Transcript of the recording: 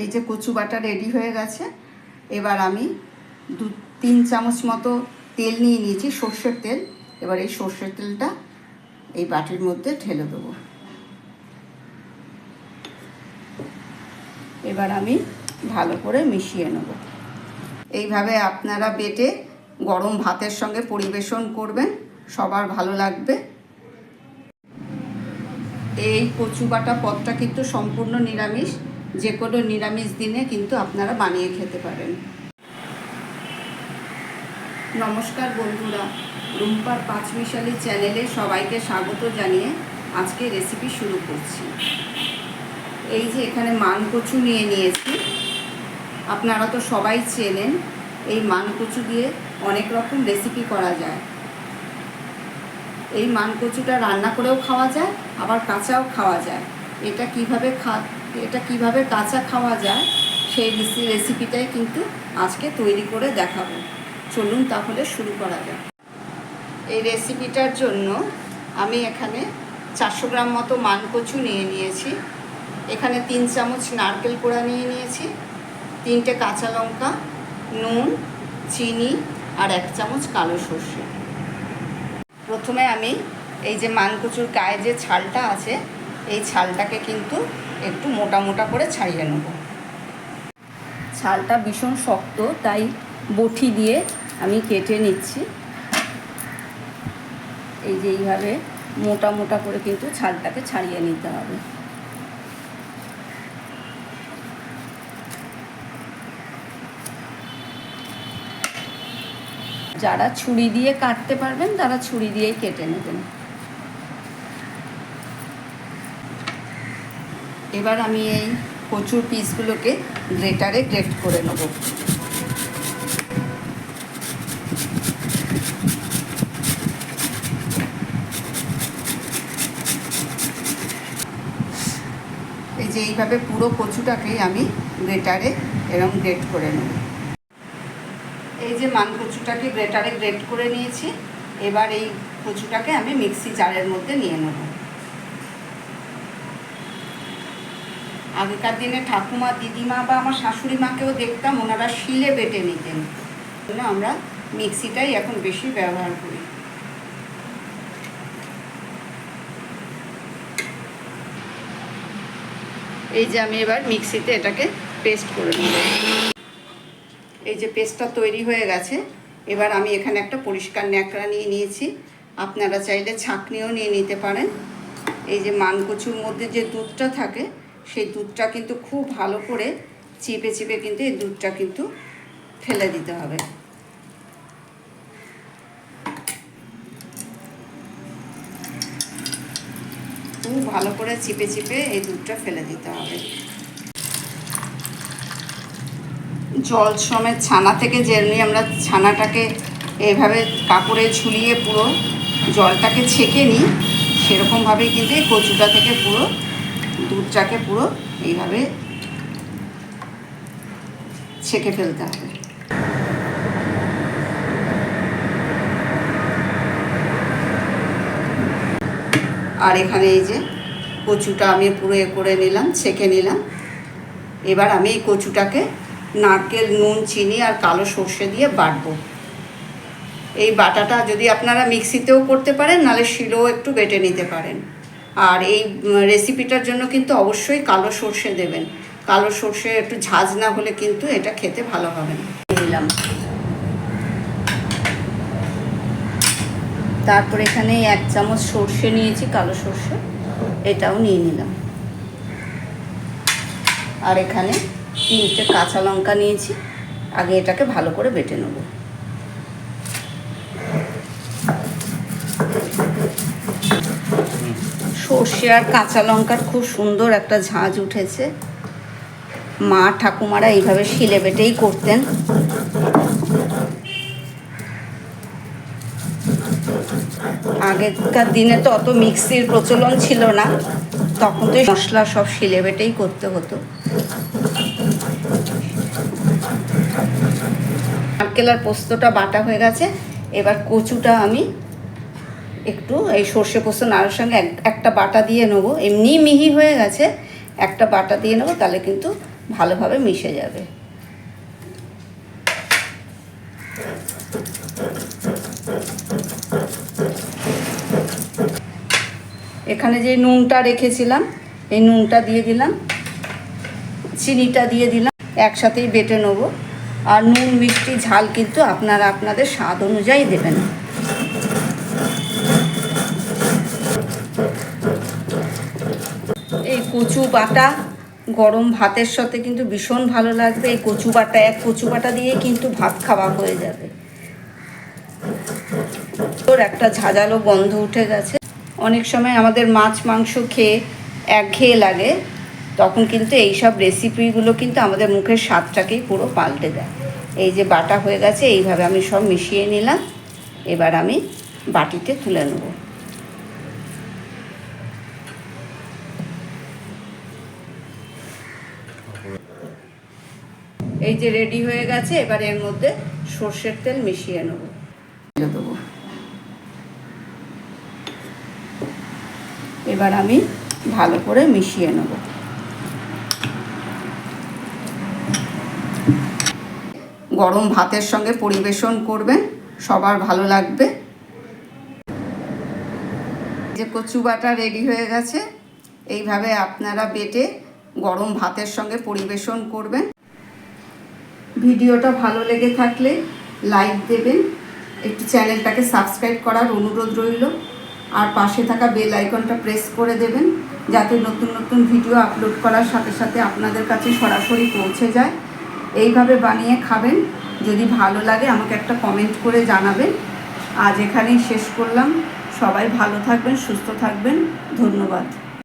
এই যে কচু বাটা রেডি হয়ে গেছে, এবার আমি দু, তিন চামচ মতো তেল নিয়ে নিয়েছি, সর্ষের তেল। এবার এই সর্ষের তেলটা এই বাটির মধ্যে ঢেলে দেবো। এবার আমি ভালো করে মিশিয়ে নেব। এইভাবে আপনারা বেটে গরম ভাতের সঙ্গে পরিবেশন করবেন, সবার ভালো লাগবে। এই কচু বাটা পদটা কিন্তু সম্পূর্ণ নিরামিষ। যে কোনো নিরামিষ দিনে কিন্তু আপনারা বানিয়ে খেতে পারেন। নমস্কার বন্ধুরা, রুম্পার পাঁচমিশালি চ্যানেলে সবাইকে স্বাগত জানিয়ে আজকে রেসিপি শুরু করছি। এই যে এখানে মান কচু নিয়ে নিয়েছি। আপনারা তো সবাই চেনেন, এই মান কচু দিয়ে অনেক রকম রেসিপি করা যায়। এই মান কচুটা রান্না করেও খাওয়া যায়, আবার কাঁচাও খাওয়া যায়। এটা কীভাবে খা এটা কীভাবে কাঁচা খাওয়া যায় সেই রেসি- রেসিপিটাই কিন্তু আজকে তৈরি করে দেখাবো। চলুন তাহলে শুরু করা যাক। এই রেসিপিটার জন্য আমি এখানে চারশো গ্রাম মতো মানকচু নিয়ে নিয়েছি। এখানে তিন চামচ নারকেল কোড়া নিয়ে নিয়েছি, তিনটে কাঁচা লঙ্কা, নুন, চিনি আর এক চামচ কালো সর্ষে। প্রথমে আমি এই যে মানকচুর গায়ে যে ছালটা আছে, এই ছালটাকে কিন্তু একটু মোটা মোটা করে ছাড়িয়ে নেব। ছালটা ভীষণ শক্ত, তাই বটি দিয়ে আমি কেটে নিচ্ছি। এই যে এইভাবে মোটা মোটা করে কিন্তু ছালটাকে ছাড়িয়ে নিতে হবে। যারা ছুরি দিয়ে কাটতে পারবেন, তারা ছুরি দিয়েই কেটে নেবেন। এবার আমি এই কচুর পিসগুলোকে গ্রেটারে গ্রেট করে নেব। এই যে এইভাবে পুরো কচুটাকেই আমি গ্রেটারে এরকম গ্রেট করে নেব। এই যে মান কচুটাকে গ্রেটারে গ্রেট করে নিয়েছি, এবার এই কচুটাকে আমি মিক্সি জারের মধ্যে নিয়ে নেব। আগেকার দিনে ঠাকুমা, দিদিমা বা আমার শাশুড়ি মাকেও দেখতাম, ওনারা শিলে বেটে নিতেন। আমরা মিক্সিটাই এখন বেশি ব্যবহার করি। এই যে আমি এবার মিক্সিতে এটাকে পেস্ট করে নেব। এই যে পেস্টটা তৈরি হয়ে গেছে, এবার আমি এখানে একটা পরিষ্কার ন্যাকড়া নিয়ে নিয়েছি। আপনারা চাইলে ছাঁকনিও নিয়ে নিতে পারেন। এই যে মানকচুর মধ্যে যে দুধটা থাকে সেই দুধটা কিন্তু খুব ভালো করে চিপে চিপে কিন্তু এই দুধটা কিন্তু ফেলে দিতে হবে। খুব ভালো করে চিপে চিপে এই দুধটা ফেলে দিতে হবে। জল সমেত ছানা থেকে যেমনি আমরা ছানাটাকে এভাবে কাপড়ে ঝুলিয়ে পুরো জলটাকে ছেঁকে নিই, সেরকমভাবেই কিন্তু কচুটা থেকে পুরো দুধটাকে পুরো এইভাবে ছেঁকে ফেলতে হবে। আর এখানে এই যে কচুটা আমি পুরো এ করে নিলাম, ছেঁকে নিলাম। এবার আমি এই কচুটাকে নারকেল, নুন, চিনি আর কালো সর্ষে দিয়ে বাটবো। এই বাটাটা যদি আপনারা মিক্সিতেও করতে পারেন, নাহলে শিলেও একটু বেটে নিতে পারেন। আর এই রেসিপিটার জন্য কিন্তু অবশ্যই কালো সর্ষে দেবেন। কালো সর্ষে একটু ঝাঁজ না হলে কিন্তু এটা খেতে ভালো হবে না। নিলাম তারপর এখানে এক চামচ সর্ষে নিয়েছি, কালো সর্ষে। এটাও নিয়ে নিলাম। আর এখানে তিনটে কাঁচা লঙ্কা নিয়েছি। আগে এটাকে ভালো করে বেটে নেব। সর্ষে আর কাঁচা লঙ্কার খুব সুন্দর একটা ঝাঁঝ উঠেছে। মা ঠাকুমারা এইভাবে শিলে বেটেই করতেন। আগেকার দিনে তো অত মিক্সির প্রচলন ছিল না, তখন তো মশলা সব শিলে বেটেই করতে হতো। নারকেল আর পোস্তটা বাটা হয়ে গেছে, এবার কচুটা আমি একটু, এই সর্ষে পোস্ত, নাড়ার সঙ্গে এক- একটা বাটা দিয়ে নেব। এমনি মিহি হয়ে গেছে, একটা বাটা দিয়ে নেব, তাহলে কিন্তু ভালোভাবে মিশে যাবে। এখানে যে নুনটা রেখেছিলাম, এই নুনটা দিয়ে দিলাম, চিনিটা দিয়ে দিলাম, একসাথেই বেটে নেব। আর নুন মিষ্টি ঝাল কিন্তু আপনারা আপনাদের স্বাদ অনুযায়ী দেবেন এই কচু বাটা, গরম ভাতের সাথে কিন্তু ভীষণ ভালো লাগবে। এই কচু বাটা, এক কচু বাটা দিয়ে কিন্তু ভাত খাওয়া হয়ে যাবে। তোর একটা ঝাঁঝালো গন্ধ উঠে গেছে। অনেক সময় আমাদের মাছ, মাংস খেয়ে একঘেয়ে লাগে। তখন কিন্তু এই সব রেসিপিগুলো কিন্তু আমাদের মুখের স্বাদটাকেই পুরো পাল্টে দেয়। এই যে বাটা হয়ে গেছে, এইভাবে আমি সব মিশিয়ে নিলাম। এবার আমি বাটিতে তুলে নেব। এই যে রেডি হয়ে গেছে এবার এর মধ্যে সর্ষের তেল মিশিয়ে নেব। দেবো। এবার আমি ভালো করে মিশিয়ে নেব। গরম ভাতের সঙ্গে পরিবেশন করবেন সবার ভালো লাগবে। যে কচু বাটা রেডি হয়ে গেছে এইভাবে আপনারা বেটে গরম ভাতের সঙ্গে পরিবেশন করবেন। ভিডিওটা ভালো লেগে থাকলে লাইক দেবেন। একটু চ্যানেলটাকে সাবস্ক্রাইব করার অনুরোধ রইল। আর পাশে থাকা বেল আইকনটা প্রেস করে দেবেন, যাতে নতুন নতুন ভিডিও আপলোড করার সাথে সাথে আপনাদের কাছে সরাসরি পৌঁছে যায়। এইভাবে বানিয়ে খাবেন। যদি ভালো লাগে আমাকে একটা কমেন্ট করে জানাবেন। আজ এখানেই শেষ করলাম। সবাই ভালো থাকবেন, সুস্থ থাকবেন। ধন্যবাদ।